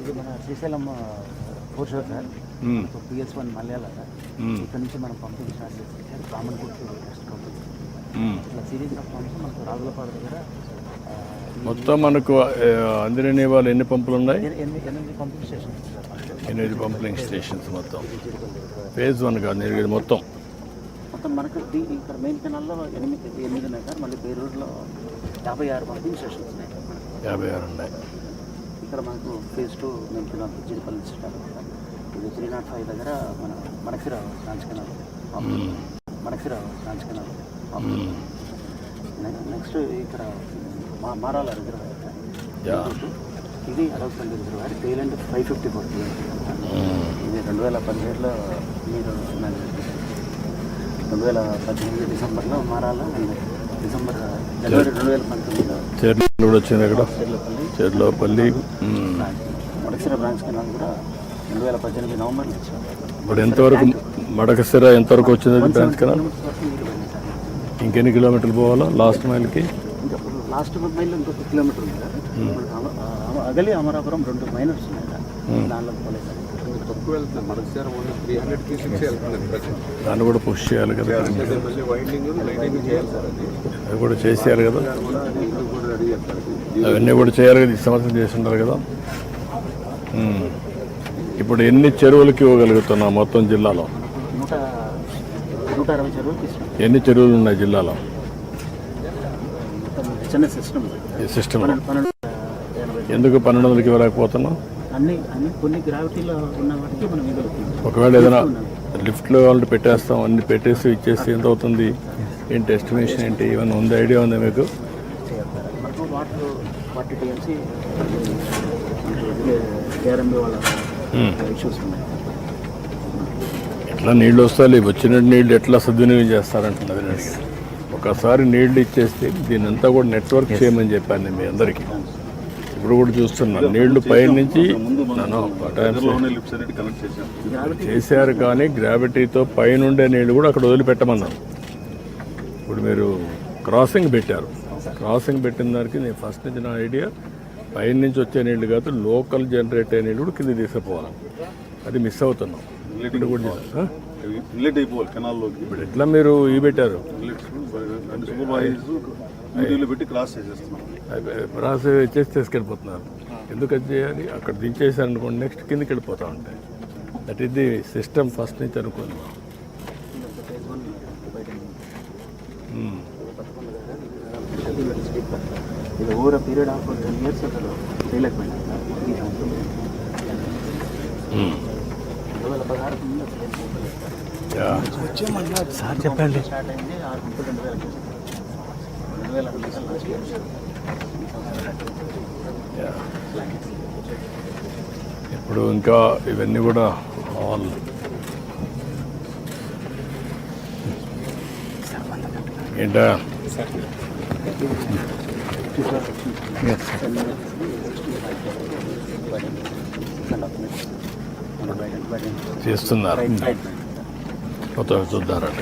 ఇది మన Srisailam four sir. PS one మలయాళ sir. ఇక్కడ నుంచి మనం పంపింగ్ స్టార్ట్ చేస్తాం sir. Common good next pumping. ఇట్లా సిరీస్ ఆఫ్ పంప్స్ మనకు రాగులపాడు దగ్గర మొత్తం మనకు అందిరని వాళ్ళు ఎన్ని పంపులు ఉన్నాయి? ఎనిమిది పంపింగ్ స్టేషన్స్ ఎనిమిది మొత్తం. ఫేజ్ వన్ కాదు. నేను ఇది మొత్తం. మొత్తం మనకు ఇక్కడ మెయిన్ కెనాల్లో ఎనిమిది ఎనిమిది ఉన్నాయి సార్. మళ్ళీ పేరూరులో యాభై ఆరు పంపింగ్ స్టేషన్స్ ఉన్నాయి. యాభై ఆరు ఉన్నాయి. ఇక్కడ మనకు phase two main canal Jeedipalli అవుతుంది ఇది త్రీ నాట్ ఫైవ్ దగ్గర మన మనకిరా బ్రాంచ్ కెనాల్ మ్మ్. మనకిరా బ్రాంచ్ కెనాల్ మ్మ్. నెక్స్ట్ ఇక్కడ మా మారాల రిజర్వాయర్. యా ఇది Adavupalli reservoir tail end five fifty four మ్మ్. ఇది రెండు వేల పదిహేడులో మీరు రెండు వేల పద్దెనిమిది డిసెంబర్లో మారాల అండ్ డిసెంబర్ జనవరి రెండు వేల పంతొమ్మిదిలో కూడా వచ్చింది ఇక్కడ చెర్లపల్లి ఇప్పుడు ఎంతవరకు మడకసిర ఎంతవరకు వచ్చింది బ్రాంచ్ కెనాల్ ఇంకెన్ని కిలోమీటర్లు పోవాలా లాస్ట్ మైల్కి లాస్ట్ మైల్ ఇంకొక కిలోమీటర్ ఉంది అమ- అగలి అమరాపురం రెండు మైనర్స్ ఉన్నాయి సార్ దానిలో పోలేదు. తక్కువ వెళ్తుంది. మనసారి ఓన్లీ త్రీ హండ్రెడ్కి సిక్స్ వెళ్తుంది ప్రజెంట్ దాన్ని కూడా పుష్ చేయాలి కదా. అదే మళ్ళీ వైండింగ్ లైటింగ్ చేయాలి సార్ అది. అది కూడా చేసేయాలి కదా. కూడా ఇల్లు కూడా రెడీ చేస్తారు. అవన్నీ కూడా చేయాలి కదా ఈ సంవత్సరం చేసి ఉండాలి కదా. ఇప్పుడు ఎన్ని చెరువులకి ఇవ్వగలుగుతున్నాం మొత్తం జిల్లాలో? ఎన్ని చెరువులు ఉన్నాయి జిల్లాలో? సిస్టమ్ ఎందుకు పన్నెండు వందలకి ఇవ్వలేకపోతున్నాం అన్ని అన్ని కొన్ని గ్రావిటీలో ఉన్న వాటికి మనం ఒకవేళ ఏదైనా లిఫ్ట్లో వాళ్ళు పెట్టేస్తాం అన్ని పెట్టేసి ఇచ్చేసి ఎంత అవుతుంది? ఏంటి ఎస్టిమేషన్ ఏంటి? ఏమైనా ఉంది? ఐడియా ఉందా మీకు? ఎట్లా నీళ్ళు వస్తాయి? వచ్చిన నీళ్ళు ఎట్లా సద్వినియోగం చేస్తారంటున్నది నేను ఒకసారి నీళ్ళు ఇచ్చేస్తే దీని అంతా కూడా నెట్వర్క్ చేయమని చెప్పాను నేను మీ అందరికీ. ఇప్పుడు కూడా చూస్తున్నాను నీళ్ళు పైన నుంచి నన్ను లిప్స్ అనేది కనెక్ట్ చేసాం చేశారు కానీ గ్రావిటీతో పైనుండే నీళ్ళు కూడా అక్కడ వదిలిపెట్టమన్నారు. ఇప్పుడు మీరు క్రాసింగ్ పెట్టారు. క్రాసింగ్ పెట్టిన దానికి నేను ఫస్ట్ నుంచి నా ఐడియా పైన నుంచి వచ్చే నీళ్ళు కాదు లోకల్ జనరేట్ అయ్యే నీళ్ళు కూడా కింద తీసుకుపోవాలి. అది మిస్ అవుతున్నాం. ఇప్పుడు ఎట్లా మీరు ఈ పెట్టారు? పెట్టి క్రాస్ చేసేస్తున్నాం. రాసి చేసి తీసుకెళ్ళిపోతున్నారు ఎందుకు అది చేయాలి? అక్కడ దించేసారు అనుకోండి నెక్స్ట్ కిందకి వెళ్ళిపోతా ఉంటాయి. That is the system first నుంచి అనుకోండి. ఇది over period of ten years అసలు చేయలేకపోయినా ఈ సంవత్సరం మ్మ్. రెండు వేల పదహారు ముందు అసలు ఏం పోలేదు సార్. యా. సార్ చెప్పండి స్టార్ట్ అయింది ఆరు ముప్పై రెండు వేల రెండు వేల రెండు వందల లాస్ట్ ఇయర్ ఈ సంవత్సరం యా. ఇప్పుడు ఇంకా ఇవన్నీ కూడా ఆల్ ఏంటా? చేస్తున్నారు. మొత్తం చూద్దారంట